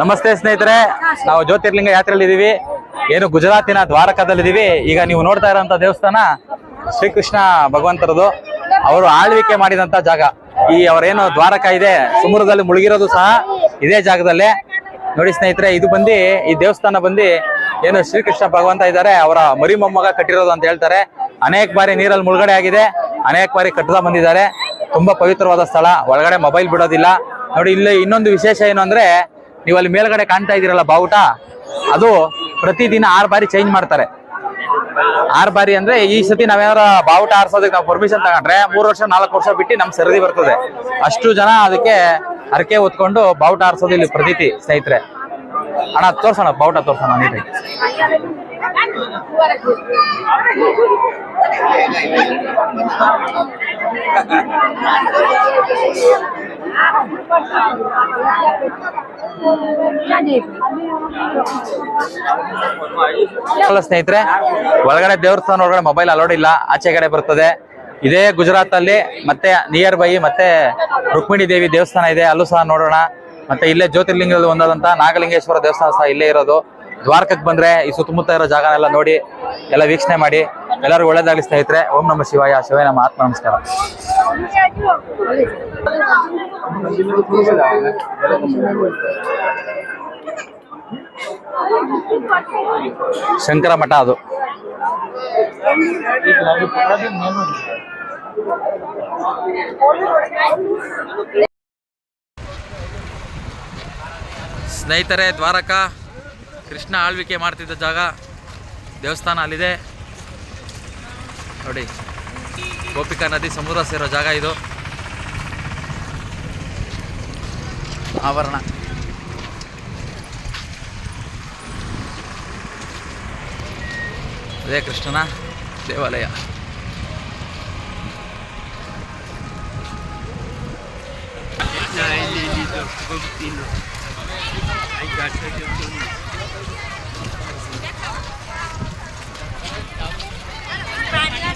ನಮಸ್ತೆ ಸ್ನೇಹಿತರೆ. ನಾವು ಜ್ಯೋತಿರ್ಲಿಂಗ ಯಾತ್ರೆಯಲ್ಲಿ ಇದೀವಿ ಏನು ಗುಜರಾತಿನ ದ್ವಾರಕದಲ್ಲಿದ್ದೀವಿ. ಈಗ ನೀವು ನೋಡ್ತಾ ಇರೋಂಥ ದೇವಸ್ಥಾನ ಶ್ರೀಕೃಷ್ಣ ಭಗವಂತರದು. ಅವರು ಆಳ್ವಿಕೆ ಮಾಡಿದಂತ ಜಾಗ. ಈ ಅವರೇನು ದ್ವಾರಕ ಇದೆ, ಸಮುದ್ರದಲ್ಲಿ ಮುಳುಗಿರೋದು ಸಹ ಇದೇ ಜಾಗದಲ್ಲೇ. ನೋಡಿ ಸ್ನೇಹಿತರೆ, ಇದು ಬಂದು ಈ ದೇವಸ್ಥಾನ ಬಂದು ಏನು ಶ್ರೀಕೃಷ್ಣ ಭಗವಂತ ಇದ್ದಾರೆ, ಅವರ ಮರಿ ಮೊಮ್ಮಗ ಕಟ್ಟಿರೋದು ಅಂತ ಹೇಳ್ತಾರೆ. ಅನೇಕ ಬಾರಿ ನೀರಲ್ಲಿ ಮುಳುಗಡೆ ಆಗಿದೆ, ಅನೇಕ ಬಾರಿ ಕಟ್ಟದ ಬಂದಿದ್ದಾರೆ. ತುಂಬಾ ಪವಿತ್ರವಾದ ಸ್ಥಳ, ಒಳಗಡೆ ಮೊಬೈಲ್ ಬಿಡೋದಿಲ್ಲ. ನೋಡಿ, ಇಲ್ಲಿ ಇನ್ನೊಂದು ವಿಶೇಷ ಏನು ಅಂದ್ರೆ ನೀವು ಅಲ್ಲಿ ಮೇಲ್ಗಡೆ ಕಾಣ್ತಾ ಇದೀರಲ್ಲ ಬಾವುಟ? ಅದು ಪ್ರತಿದಿನ ಆರು ಬಾರಿ ಚೇಂಜ್ ಮಾಡ್ತಾರೆ. ಆರು ಬಾರಿ ಅಂದ್ರೆ ಈ ಸತಿ ನಾವೇನಾರ ಬಾವುಟ ಆರ್ಸೋದಕ್ಕೆ ನಾವು ಪರ್ಮಿಷನ್ ತಗೊಂಡ್ರೆ ಮೂರು ವರ್ಷ, ನಾಲ್ಕು ವರ್ಷ ಬಿಟ್ಟು ನಮ್ ಸರದಿ ಬರ್ತದೆ. ಅಷ್ಟು ಜನ ಅದಕ್ಕೆ ಅರಕೆ ಹೊತ್ಕೊಂಡು ಬಾವುಟ ಆರ್ಸೋದು ಇಲ್ಲಿ ಪ್ರತೀತಿ ಸ್ನೇಹಿತರೆ. ಅಣ್ಣ ತೋರ್ಸೋಣ ಬಾವುಟ ತೋರ್ಸೋಣ ನೀಟಾಗಿ. ಅಲ್ಲ ಸ್ನೇಹಿತರೆ, ಒಳಗಡೆ ದೇವಸ್ಥಾನ ಒಳಗಡೆ ಮೊಬೈಲ್ ಅಲೋಡ್ ಇಲ್ಲ, ಆಚೆ ಕಡೆ ಬರ್ತದೆ. ಇದೇ ಗುಜರಾತ್ ಅಲ್ಲಿ ಮತ್ತೆ ನಿಯರ್ ಬೈ ಮತ್ತೆ ರುಕ್ಮಿಣಿ ದೇವಿ ದೇವಸ್ಥಾನ ಇದೆ, ಅಲ್ಲೂ ಸಹ ನೋಡೋಣ. ಮತ್ತೆ ಇಲ್ಲೇ ಜ್ಯೋತಿರ್ಲಿಂಗದಲ್ಲಿ ಒಂದಾದಂತಹ ನಾಗಲಿಂಗೇಶ್ವರ ದೇವಸ್ಥಾನ ಸಹ ಇಲ್ಲೇ ಇರೋದು. ದ್ವಾರಕಕ್ಕೆ ಬಂದ್ರೆ ಈ ಸುತ್ತಮುತ್ತ ಇರೋ ಜಾಗನೆಲ್ಲ ನೋಡಿ, ಎಲ್ಲ ವೀಕ್ಷಣೆ ಮಾಡಿ, ಎಲ್ಲರಿಗೂ ಒಳ್ಳೇದಾಗಲಿ ಸ್ನೇಹಿತರೆ. ಓಂ ನಮ ಶಿವಾಯ ಶಿವಾಯ ನಮ್ಮ ಆತ್ಮ ನಮಸ್ಕಾರ. ಶಂಕರ ಮಠ ಅದು. ಸ್ನೇಹಿತರೆ, ದ್ವಾರಕ ಕೃಷ್ಣ ಆಳ್ವಿಕೆ ಮಾಡ್ತಿದ್ದ ಜಾಗ ದೇವಸ್ಥಾನ ಅಲ್ಲಿದೆ ನೋಡಿ ಗೋಪಿಕಾ ನದಿ ಸಮುದ್ರ ಸೇರೋ ಜಾಗ ಇದು ಆವರಣ ಅದೇ ಕೃಷ್ಣನ ದೇವಾಲಯ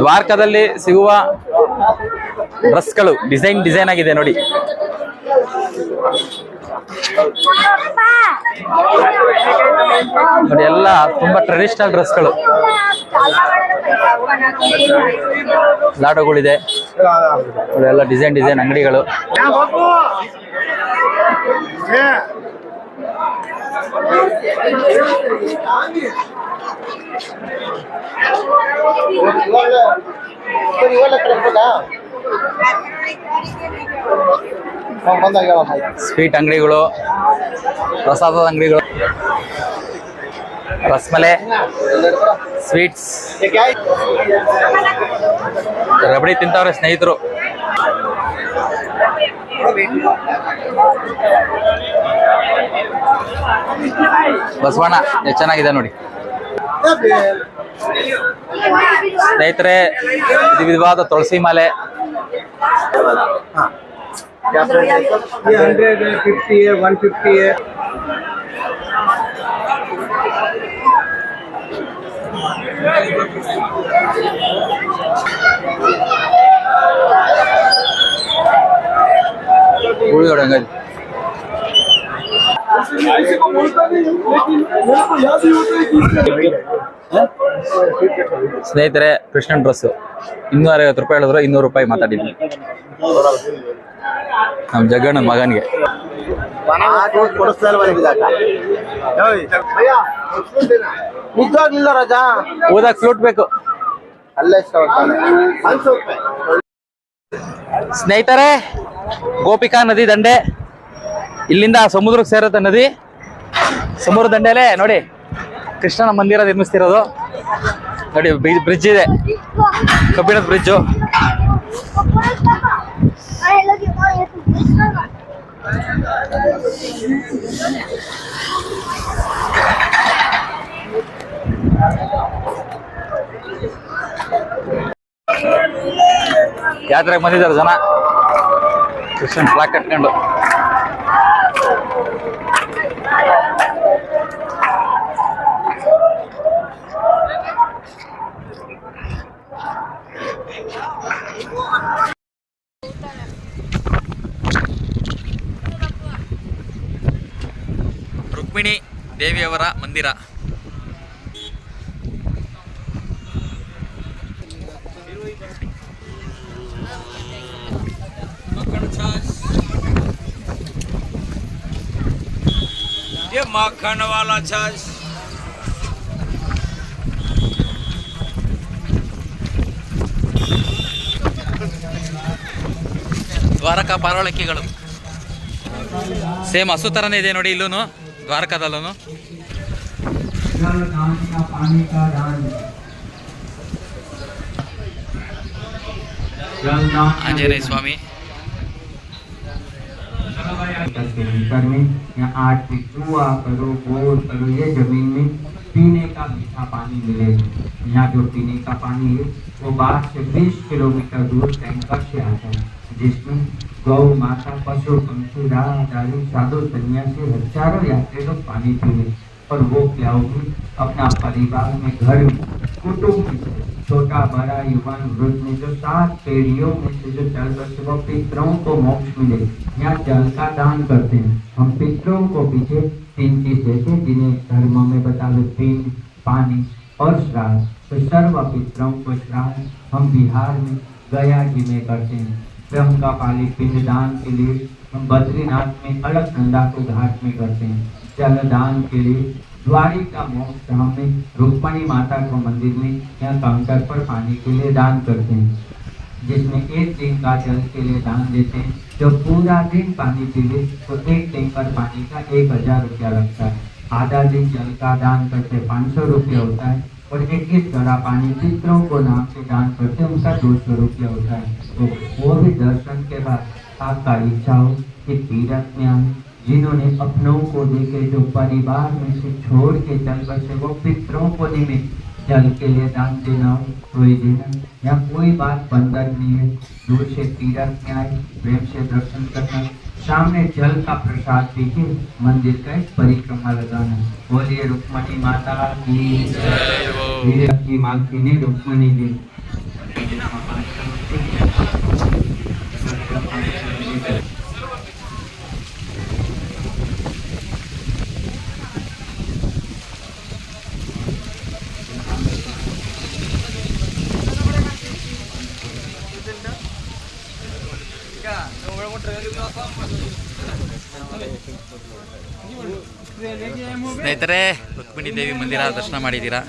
ದ್ವಾರಕದಲ್ಲಿ ಸಿಗುವ ಡ್ರೆಸ್ಗಳು, ಡಿಸೈನ್ ಡಿಸೈನ್ ಆಗಿದೆ ನೋಡಿ. ನೋಡಿ, ಎಲ್ಲ ತುಂಬಾ ಟ್ರೆಡಿಷನಲ್ ಡ್ರೆಸ್ಗಳು ಲಾಡೋಗಳಿದೆ. ಎಲ್ಲ ಡಿಸೈನ್ ಡಿಸೈನ್ ಅಂಗಡಿಗಳು. ಸ್ವೀಟ್ ಅಂಗಡಿಗಳು ಪ್ರಸಾದದ ಅಂಗಡಿಗಳು ರಸ್ಮಲೆ ಸ್ವೀಟ್ಸ್ ರಬಡಿ ತಿಂತಾವ್ರೆ ಸ್ನೇಹಿತರು. ಬಸವಣ್ಣ ಎಷ್ಟು ಚೆನ್ನಾಗಿದೆ ನೋಡಿ. ಸ್ನೇಹಿತರೆ ವಿಧ ವಿಧವಾದ ತುಳಸಿ ಮಾಲೆ. ಹಂಡ್ರೆಡ್ ಫಿಫ್ಟಿ ಒನ್ ಫಿಫ್ಟಿ ಸ್ನೇಹಿತರೆ, ಕೃಷ್ಣನ್ ಡ್ರೆಸ್ ಇನ್ನೂರ ಐವತ್ತು ರೂಪಾಯಿ ಹೇಳಿದ್ರು, ಇನ್ನೂರು ರೂಪಾಯಿ ಮಾತಾಡಿದ್ವಿ ನಮ್ಮ ಜಗಣ್ಣ ಮಗನಿಗೆ. ಉದ್ದಾಗ್ಲಿಲ್ಲ ರಜಾ ಓದಕ್ ಫ್ಲೂಟ್ ಬೇಕು. ಅಲ್ಲೇ ಸ್ನೇಹಿತರೆ, ಗೋಪಿಕಾ ನದಿ ದಂಡೆ. ಇಲ್ಲಿಂದ ಸಮುದ್ರಕ್ಕೆ ಸೇರುತ್ತೆ ನದಿ. ಸಮುದ್ರ ದಂಡೆಯಲ್ಲೇ ನೋಡಿ, ಕೃಷ್ಣನ ಮಂದಿರ ನಿರ್ಮಿಸ್ತಿರೋದು. ನೋಡಿ ಬ್ರಿಡ್ಜ್ ಇದೆ. ಕಬ್ಬಿಣದ ಬ್ರಿಡ್ಜು ಯಾತ್ರೆಗೆ ಬಂದಿದ್ದಾರೆ ಜನ. ಕೃಷ್ಣನ್ ಫ್ಲಾಕ್ ಕಟ್ಕೊಂಡು. ರುಕ್ಮಿಣಿ ದೇವಿಯವರ ಮಂದಿರ. જે માખણવાલા છાશ ದ್ವಾರಕಾ ಪಾರವಳಕ್ಕಿಗಳು. ಸೇಮ್ ಹಸು ಥರನೇ ಇದೆ ನೋಡಿ ಇಲ್ಲೂ ದ್ವಾರಕಾದಲ್ಲೂ ಆಂಜನೇಯ ಸ್ವಾಮಿ. भीतर में या आठ फीट कुआ करो, बोर करो, ये ज़मीन में पीने का मीठा पानी मिलेगा यहाँ जो पीने का पानी है, वो बाहर से 20 किलोमीटर दूर टैंकर से आता है, जिसमें गौ, माता, पशु पंक्षी राह, दारू, साधु सन्यासी हज़ारों यात्री लोग पानी पीने। और वो पिलाओगे अपना परिवार में घर में कुटुंब में। छोटा बड़ा युवान वृद्ध में जो सात पीढ़ियों में से जो जल बचे वो पितरों को मोक्ष मिले। यहाँ जल का दान करते हैं। हम पितरों को पीछे तीन चीज़ देते जिन्हें धर्म में बतावे, पिंड, पानी और श्राद्ध। तो सर्व पितरों को श्राद्ध। हम बिहार में गया जी में करते हैं। ब्रह्म का पाली पिंड दान के लिए हम बद्रीनाथ में अलग गंगा को घाट में करते हैं। जल दान के लिए द्वारिका मोक्ष धाम में रुक्मणी माता को मंदिर में या काउंटर पर पानी के लिए दान करते हैं, जिसमें एक दिन का जल के लिए दान देते हैं। जो पूरा दिन पानी पी ले तो एक टैंकर पानी का एक हज़ार रुपया लगता है। आधा दिन जल का दान करते पाँच सौ रुपया होता है। और इक्कीस घड़ा पानी पितरों को नाम से दान करते उनका दो सौ रुपया होता है। तो वो भी दर्शन के बाद आपका इच्छा हो कि तीरथ में आए जिन्होंने अपनों को देखे जो परिवार में से छोड़ के चल बसे वो पितरों को निमित्त जल के लिए दान देना हो ही देना यहाँ कोई बात बंधन नहीं है। दूर से तीरथ में आए प्रेम से दर्शन करना। सामने जल का प्रसाद पीके मंदिर का एक परिक्रमा लगाना। बोलिए रुक्मणी माता की। वीर की मालकिनी रुक्मणी जी ಸ್ನೇಹಿತರೆ, ರುಕ್ಮಿಣಿ ದೇವಿ ಮಂದಿರ ದರ್ಶನ ಮಾಡಿದ್ದೀರಾ?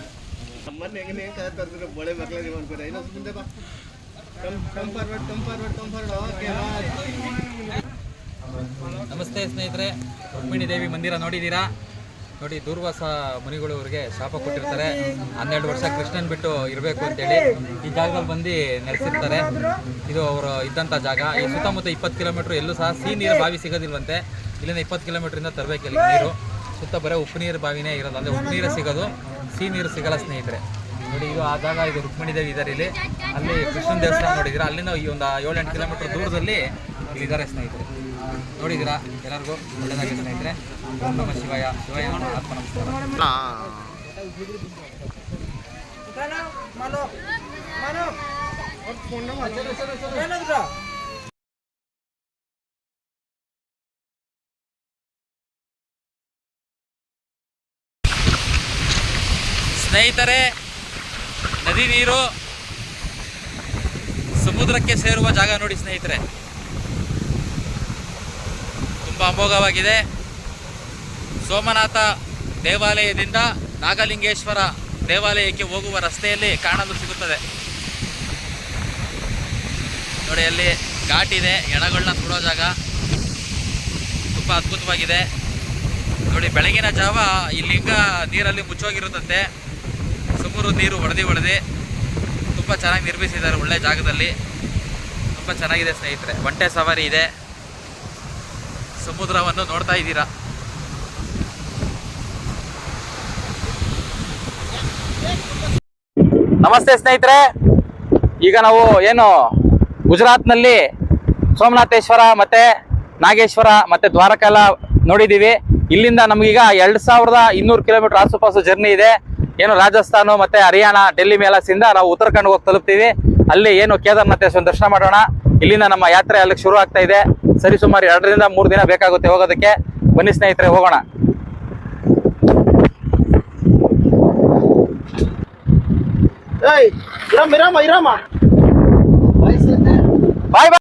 ನಮಸ್ತೆ ಸ್ನೇಹಿತರೆ, ರುಕ್ಮಿಣಿ ದೇವಿ ಮಂದಿರ ನೋಡಿದ್ದೀರಾ? ನೋಡಿ, ದೂರ್ವಾಸ ಮುನಿಗಳು ಅವರಿಗೆ ಶಾಪ ಕೊಟ್ಟಿರ್ತಾರೆ. ಹನ್ನೆರಡು ವರ್ಷ ಕೃಷ್ಣನ್ ಬಿಟ್ಟು ಇರಬೇಕು ಅಂತೇಳಿ ಈ ಜಾಗದಲ್ಲಿ ಬಂದು ನೆಲೆಸಿರ್ತಾರೆ. ಇದು ಅವರು ಇದ್ದಂಥ ಜಾಗ. ಈ ಸುತ್ತಮುತ್ತ ಇಪ್ಪತ್ತು ಕಿಲೋಮೀಟ್ರ್ ಎಲ್ಲೂ ಸಹ ಸಿಹಿ ನೀರು ಬಾವಿ ಸಿಗೋದಿಲ್ವಂತೆ. ಇಲ್ಲಿಂದ ಇಪ್ಪತ್ತು ಕಿಲೋಮೀಟ್ರಿಂದ ತರಬೇಕು ಇಲ್ಲಿ ನೀರು. ಸುತ್ತ ಬರೀ ಉಪ್ಪು ನೀರು ಬಾವಿನೇ ಇರೋದು. ಅಂದರೆ ಉಪ್ಪು ನೀರು ಸಿಗೋದು ಸಿಹಿ ನೀರು ಸಿಗಲ್ಲ ಸ್ನೇಹಿತರೆ. ನೋಡಿ ಇದು ಆ ಜಾಗ ಇದು ರುಕ್ಮಿಣಿ ದೇವಿ ಇದ್ದಾರೆ ಇಲ್ಲಿ. ಅಲ್ಲಿ ಕೃಷ್ಣ ದೇವಸ್ಥಾನ ನೋಡಿದ್ದೀರಾ? ಅಲ್ಲಿಂದ ಈ ಒಂದು ಏಳೆಂಟು ಕಿಲೋಮೀಟರ್ ದೂರದಲ್ಲಿ ಇಲ್ಲಿದ್ದಾರೆ ಸ್ನೇಹಿತರೆ. ನೋಡಿದ್ದೀರಾ? ಎಲ್ಲರಿಗೂ ಒಳ್ಳೆಯದಾಗಿ ಸ್ನೇಹಿತರೆ. ಓಂ ನಮ ಶಿವಾಯ. ಶಿವಾಯ ಆತ್ಮ ನಮಸ್ಕಾರ. ಸ್ನೇಹಿತರೆ, ನದಿ ನೀರು ಸಮುದ್ರಕ್ಕೆ ಸೇರುವ ಜಾಗ ನೋಡಿ ಸ್ನೇಹಿತರೆ. ತುಂಬ ಅಮೋಘವಾಗಿದೆ. ಸೋಮನಾಥ ದೇವಾಲಯದಿಂದ ನಾಗಲಿಂಗೇಶ್ವರ ದೇವಾಲಯಕ್ಕೆ ಹೋಗುವ ರಸ್ತೆಯಲ್ಲಿ ಕಾಣಲು ಸಿಗುತ್ತದೆ. ನೋಡಿ, ಅಲ್ಲಿ ಇದೆ ಎಣಗಳನ್ನ ಸುಡೋ ಜಾಗ. ತುಂಬ ಅದ್ಭುತವಾಗಿದೆ. ನೋಡಿ, ಬೆಳಗಿನ ಜಾವ ಈ ಲಿಂಗ ನೀರಲ್ಲಿ ಮುಚ್ಚೋಗಿರುತ್ತಂತೆ. ನೀರು ಹೊಡೆದು ಹೊಡೆದು ತುಂಬ ಚೆನ್ನಾಗಿ ನಿರ್ಮಿಸಿದ್ದಾರೆ ಒಳ್ಳೆ ಜಾಗದಲ್ಲಿ. ತುಂಬ ಚೆನ್ನಾಗಿದೆ ಸ್ನೇಹಿತರೆ, ಒಂಟೆ ಸವಾರಿ ಇದೆ. ಸಮುದ್ರವನ್ನು ನೋಡ್ತಾ ಇದ್ದೀರಾ? ನಮಸ್ತೆ ಸ್ನೇಹಿತರೆ, ಈಗ ನಾವು ಏನು ಗುಜರಾತ್ನಲ್ಲಿ ಸೋಮನಾಥೇಶ್ವರ ಮತ್ತೆ ನಾಗೇಶ್ವರ ಮತ್ತೆ ದ್ವಾರಕ ಎಲ್ಲ ನೋಡಿದೀವಿ ಇಲ್ಲಿಂದ ನಮಗೀಗ ಎರಡು ಸಾವಿರದ ಇನ್ನೂರು ಕಿಲೋಮೀಟರ್ ಆಸುಪಾಸು ಜರ್ನಿ ಇದೆ. ಏನು ರಾಜಸ್ಥಾನ ಮತ್ತೆ ಹರಿಯಾಣ ಡೆಲ್ಲಿ ಮೇಲಸಿಂದ ನಾವು ಉತ್ತರಾಖಂಡ್ ಹೋಗಿ ತಲುಪ್ತೀವಿ. ಅಲ್ಲಿ ಏನು ಕೇದಾರನಾಥೇಶ್ವರ ದರ್ಶನ ಮಾಡೋಣ. ಇಲ್ಲಿಂದ ನಮ್ಮ ಯಾತ್ರೆ ಅಲ್ಲಿಗೆ ಶುರು ಆಗ್ತಾ ಇದೆ. ಸರಿ ಸುಮಾರು ಎರಡರಿಂದ ಮೂರು ದಿನ ಬೇಕಾಗುತ್ತೆ ಹೋಗೋದಕ್ಕೆ. ಬನ್ನಿ ಸ್ನೇಹಿತರೆ ಹೋಗೋಣ. ಬಾಯ್ ಬಾಯ್